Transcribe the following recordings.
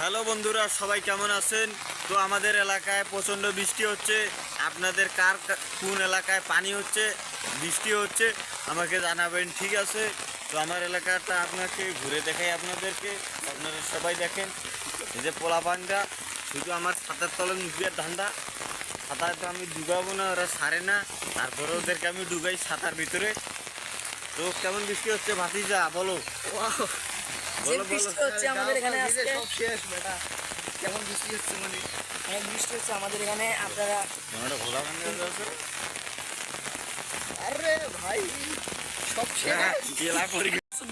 Hello বন্ধুরা, সবাই কেমন আছেন? তো আমাদের এলাকায় প্রচণ্ড বৃষ্টি হচ্ছে। আপনাদের কার কোন এলাকায় পানি হচ্ছে? বৃষ্টি হচ্ছে, আমাকে জানাবেন, ঠিক আছে? তো আমার এলাকাটা আপনাকে ঘুরে দেখাই আপনাদেরকে, আপনারা সবাই দেখেন। এই যে পোলা পানটা শুধু আমার ছাতার তলে নুকিয়ার ধান্দা। ছাতায় তো আমি ডুবাবো না, ওরা সারে না। তারপরে ওদেরকে আমি ডুবাই ছাতার ভিতরে। তো কেমন বৃষ্টি হচ্ছে ভাতিজা, বলো। যে বৃষ্টি হচ্ছে আমাদের এখানে আজকে। সব শেষ বেটা। কেমন বৃষ্টি হচ্ছে মানে? অনেক বৃষ্টি হচ্ছে আমাদের এখানে আপনারা তোমরা ভোলা পানি আছে আরে ভাই সব শেষ। হ্যাঁ,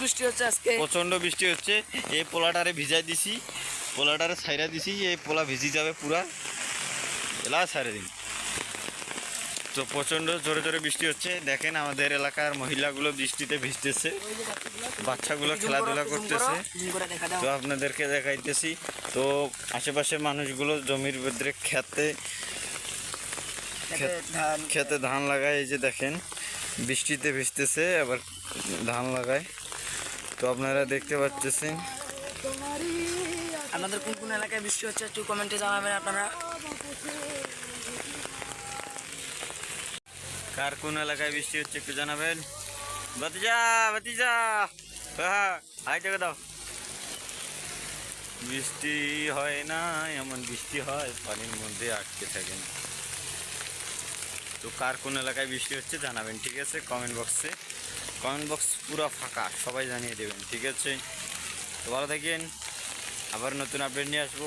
বৃষ্টি হচ্ছে আজকে। প্রচণ্ড বৃষ্টি হচ্ছে। এই পোলাটারে ভিজাই দিছি পোলাটারে ছাইরা দিছি এই পোলা ভিজি যাবে পুরা। এলা ছাড়ে দিন তো প্রচণ্ড জোরে জোরে বৃষ্টি হচ্ছে। দেখেন আমাদের এলাকার মহিলাগুলো বৃষ্টিতে ভিজতেছে। বাচ্চাগুলো খেলাধুলা করতেছে। তো আপনাদেরকে দেখাইতেছি। তো আশেপাশের মানুষগুলো জমির ভেতরে খেতে খেতে ধান লাগায়। এই যে দেখেন, বৃষ্টিতে ভিজতেছে, আবার ধান লাগায়। তো আপনারা দেখতে পাচ্ছেন। আপনাদের কোন কোন এলাকায় বৃষ্টি হচ্ছে একটু কমেন্টে জানাবেন আপনারা। কার কোন এলাকায় বৃষ্টি হচ্ছে একটু জানাবেন? বাতিজা বাতিজা হ্যাঁ হাই টাকা দাও। বৃষ্টি হয় না, এমন বৃষ্টি হয়, পানির মধ্যে আটকে থাকেন। তো কার কোন এলাকায় বৃষ্টি হচ্ছে জানাবেন, ঠিক আছে? কমেন্ট বক্সে কমেন্ট বক্স পুরো ফাঁকা, সবাই জানিয়ে দেবেন, ঠিক আছে? তো ভালো থাকেন, আবার নতুন আপডেট নিয়ে আসব।